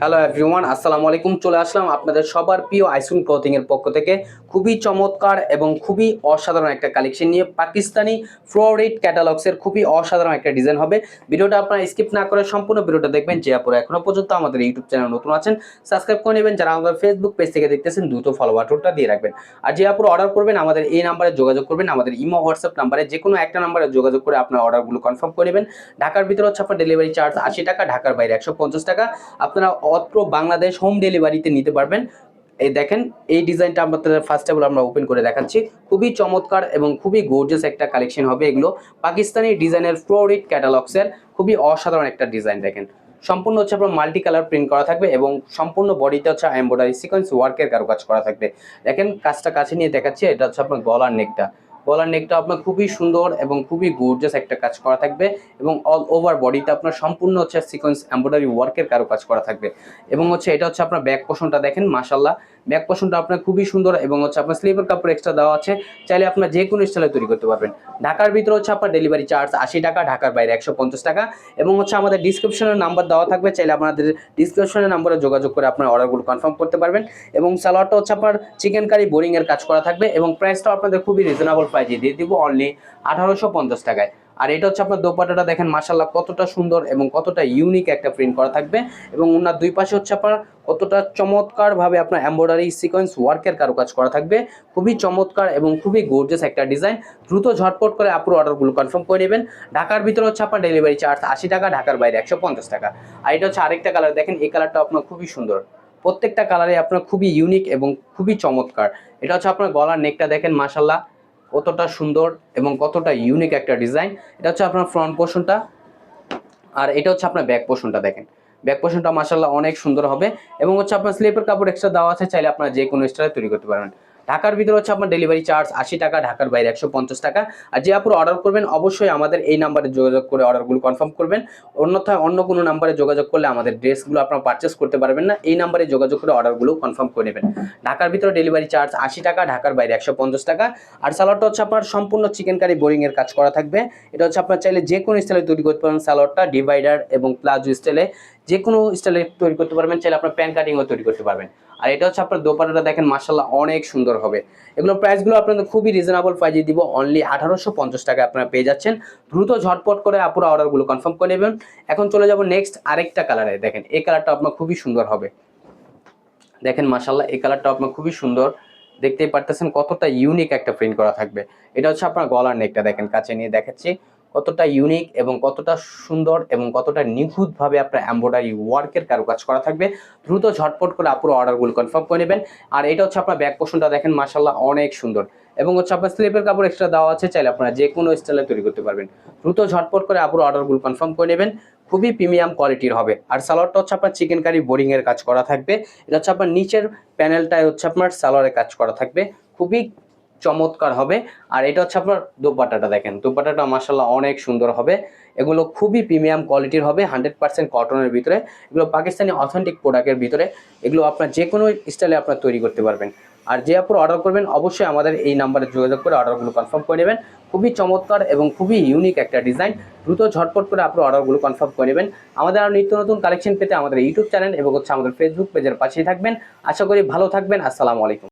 Hello everyone আসসালামু আলাইকুম। চলে আসলাম আপনাদের সবার প্রিয় আইসুন ক্লথিং এর পক্ষ থেকে। খুবই চমৎকার এবং খুবই অসাধারণ একটা কালেকশন নিয়ে পাকিস্তানি ফ্লোরিড ক্যাটালগসের খুবই অসাধারণ একটা ডিজাইন হবে। ভিডিওটা আপনারা স্কিপ না করে সম্পূর্ণ ভিডিওটা দেখবেন। যে আপনারা এখনও পর্যন্ত আমাদের ইউটিউব চ্যানেল নতুন আছেন সাবস্ক্রাইব করে নেবেন। যারা আমাদের ফেসবুক পেজ থেকে দেখতেছেন, দ্রুত ফলো বাটনটা দিয়ে রাখবেন। আর যে আপুর অর্ডার করবেন, আমাদের এই নাম্বারে যোগাযোগ করবেন। আমাদের ইমো হোয়াটসঅ্যাপ নাম্বারে যে কোনো একটা নাম্বারে যোগাযোগ করে আপনার অর্ডারগুলো কনফার্ম করে নেবেন। ঢাকার ভিতরে হচ্ছে আপনার ডেলিভারি চার্জ আশি টাকা, ঢাকার বাইরে একশো পঞ্চাশ টাকা। আপনারা অত্র বাংলাদেশ হোম ডেলিভারিতে নিতে পারবেন। এই দেখেন, এই ডিজাইনটা আমাদের ফার্স্ট অফ অল আমরা ওপেন করে দেখাচ্ছি। খুবই চমৎকার এবং খুবই গোর্জাস একটা কালেকশন হবে এগুলো। পাকিস্তানি ডিজাইনের ফ্লোরিড ক্যাটালগসের খুবই অসাধারণ একটা ডিজাইন দেখেন। সম্পূর্ণ হচ্ছে আপনার মাল্টি কালার প্রিন্ট করা থাকবে এবং সম্পূর্ণ বডিতে হচ্ছে এমব্রয়ডারি সিকোয়েন্স ওয়ার্কের কারুকাজ করা থাকবে। দেখেন, কাজটা কাছে নিয়ে দেখাচ্ছি, এটা হচ্ছে আপনার গলার নেকটা গলার নেকটা আপনার খুবই সুন্দর এবং খুবই গোর্জাস একটা কাজ করা থাকবে এবং অল ওভার বডিতে আপনার সম্পূর্ণ হচ্ছে সিকোয়েন্স এমব্রয়ডারি ওয়ার্কের কারও কাজ করা থাকবে। এবং হচ্ছে এটা হচ্ছে আপনার ব্যাক পোষণটা দেখেন মাশাল্লাহ ব্যাক পোষণটা আপনার খুবই সুন্দর এবং হচ্ছে আপনার স্লিপার কাপড় এক্সট্রা দেওয়া আছে। চাইলে আপনার যে কোনো স্টাইলে তৈরি করতে পারবেন। ঢাকার ভিতরে হচ্ছে আপনার ডেলিভারি চার্জ আশি টাকা, ঢাকার বাইরে একশো পঞ্চাশ টাকা এবং হচ্ছে আমাদের ডিসক্রিপশনের নাম্বার দেওয়া থাকবে। চাইলে আপনাদের ডিসক্রিপশনের নাম্বারে যোগাযোগ করে আপনার অর্ডারগুলো কনফার্ম করতে পারবেন এবং সালোয়ারটা হচ্ছে আপনার চিকেন কারি বোরিংয়ের কাজ করা থাকবে এবং প্রাইসটাও আপনাদের খুবই রিজনেবল প্রাইজে দিয়ে দিব অনলি আঠারোশো পঞ্চাশ টাকায়। আর এটা হচ্ছে আপনার দোপাটাটা দেখেন মাসাল্লাহ কতটা সুন্দর এবং কতটা ইউনিক একটা প্রিন্ট করা থাকবে। এবং ওনার দুই পাশে হচ্ছে আপনার কতটা চমৎকারভাবে আপনার এম্ব্রয়ডারি সিকোয়েন্স ওয়ার্কের কারুকাজ করা থাকবে। খুবই চমৎকার এবং খুবই গোর্জাস একটা ডিজাইন দ্রুত ঝটপট করে আপুর অর্ডারগুলো কনফার্ম করে নেবেন। ঢাকার ভিতরে হচ্ছে আপনার ডেলিভারি চার্জ আশি টাকা, ঢাকার বাইরে একশো পঞ্চাশ টাকা। আর এটা হচ্ছে আরেকটা কালার দেখেন এই কালারটা আপনার খুবই সুন্দর। প্রত্যেকটা কালারে আপনার খুবই ইউনিক এবং খুবই চমৎকার। এটা হচ্ছে আপনার গলার নেকটা দেখেন মাসাল্লাহ কতটা সুন্দর এবং কতটা ইউনিক একটা ডিজাইন এটা হচ্ছে আপনার ফ্রন্ট পোর্শনটা আর এটা হচ্ছে আপনার ব্যাক পোর্শনটা দেখেন। ব্যাক পোর্শনটা মাসাল্লাহ অনেক সুন্দর হবে এবং হচ্ছে আপনার স্লিপের কাপড় এক্সট্রা দেওয়া আছে, চাইলে আপনার যে কোনো স্টাইলে তৈরি করতে পারবেন। ঢাকার ভিতরে হচ্ছে আপনার ডেলিভারি চার্জ আশি টাকা, ঢাকার বাইরে একশো পঞ্চাশ টাকা। আর যে আপুর অর্ডার করবেন, অবশ্যই আমাদের এই নাম্বারে যোগাযোগ করে অর্ডারগুলো কনফার্ম করবেন। অন্যথায় অন্য কোনো নাম্বারে যোগাযোগ করলে আমাদের ড্রেসগুলো আপনার পারচেস করতে পারবেন না। এই নাম্বারে যোগাযোগ করে অর্ডারগুলো কনফার্ম করে নেবেন। ঢাকার ভিতরে ডেলিভারি চার্জ আশি টাকা, ঢাকার বাইরে একশো পঞ্চাশ টাকা। আর সালোয়ারটা হচ্ছে আপনার সম্পূর্ণ চিকেন কারি বোরিংয়ের কাজ করা থাকবে। এটা হচ্ছে আপনার চাইলে যে কোনো স্টাইলে তৈরি করতে পারেন সালোয়ারটা ডিভাইডার এবং প্লাজো স্টাইলে যে কোনো স্টাইলে তৈরি করতে পারবেন। চাইলে আপনার প্যান কাটিংও তৈরি করতে পারবেন। আর এটা হচ্ছে আপনার দোপাটাটা দেখেন মার্শাল্লাহ অনেক সুন্দর হবে। এগুলো প্রাইসগুলো আপনাদের খুবই রিজনেবল প্রাইজে দিব। অনলি আঠারোশো পঞ্চাশ টাকা আপনারা পেয়ে যাচ্ছেন। দ্রুত ঝটপট করে আপুরা অর্ডারগুলো কনফার্ম করে নেবেন। এখন চলে যাব নেক্সট আরেকটা কালারে দেখেন, এই কালারটা আপনার খুবই সুন্দর হবে। দেখেন মার্শাল্লাহ এই কালারটা আপনার খুবই সুন্দর। দেখতেই পারতেছেন কতটা ইউনিক একটা প্রিন্ট করা থাকবে। এটা হচ্ছে আপনার গলার নেকটা দেখেন, কাছে নিয়ে দেখাচ্ছি। কতটা ইউনিক এবং কতটা সুন্দর এবং কতটা নিখুঁতভাবে আপনার এম্ব্রয়ডারি ওয়ার্কের কারুকাজ করা থাকবে। দ্রুত ঝটপট করে আপুরো অর্ডারগুলো কনফার্ম করে নেবেন। আর এটা হচ্ছে আপনার ব্যাক পোর্শনটা দেখেন মাসাল্লাহ অনেক সুন্দর। এবং হচ্ছে আপনার স্লিপের কাপড় এক্সট্রা দেওয়া আছে, চাইলে আপনারা যে কোনো স্টাইলে তৈরি করতে পারবেন। দ্রুত ঝটপট করে আপুরো অর্ডারগুলো কনফার্ম করে নেবেন। খুবই প্রিমিয়াম কোয়ালিটির হবে। আর সালোয়ারটা হচ্ছে আপনার চিকেন কারি বোরিংয়ের কাজ করা থাকবে। এটা হচ্ছে আপনার নিচের প্যানেলটায় হচ্ছে আপনার সালোয়ারের কাজ করা থাকবে। খুবই চমৎকার হবে। আর এটা হচ্ছে আপনার দোপাটাটা দেখেন। দোপাটাটা মাসাল্লাহ অনেক সুন্দর হবে। এগুলো খুবই প্রিমিয়াম কোয়ালিটির হবে, হান্ড্রেড পার্সেন্ট কটনের ভিতরে। এগুলো পাকিস্তানি অথেন্টিক প্রোডাক্টের ভিতরে। এগুলো আপনার যে কোনো স্টাইলে আপনার তৈরি করতে পারবেন। আর যে আপনার অর্ডার করবেন, অবশ্যই আমাদের এই নাম্বারে যোগাযোগ করে অর্ডারগুলো কনফার্ম করে নেবেন। খুবই চমৎকার এবং খুবই ইউনিক একটা ডিজাইন দ্রুত ঝটপট করে আপনার অর্ডারগুলো কনফার্ম করে নেবেন। আমাদের আরও নিত্য নতুন কালেকশন পেতে আমাদের ইউটিউব চ্যানেল এবং হচ্ছে আমাদের ফেসবুক পেজের পাশেই থাকবেন। আশা করি ভালো থাকবেন। আসসালামু আলাইকুম।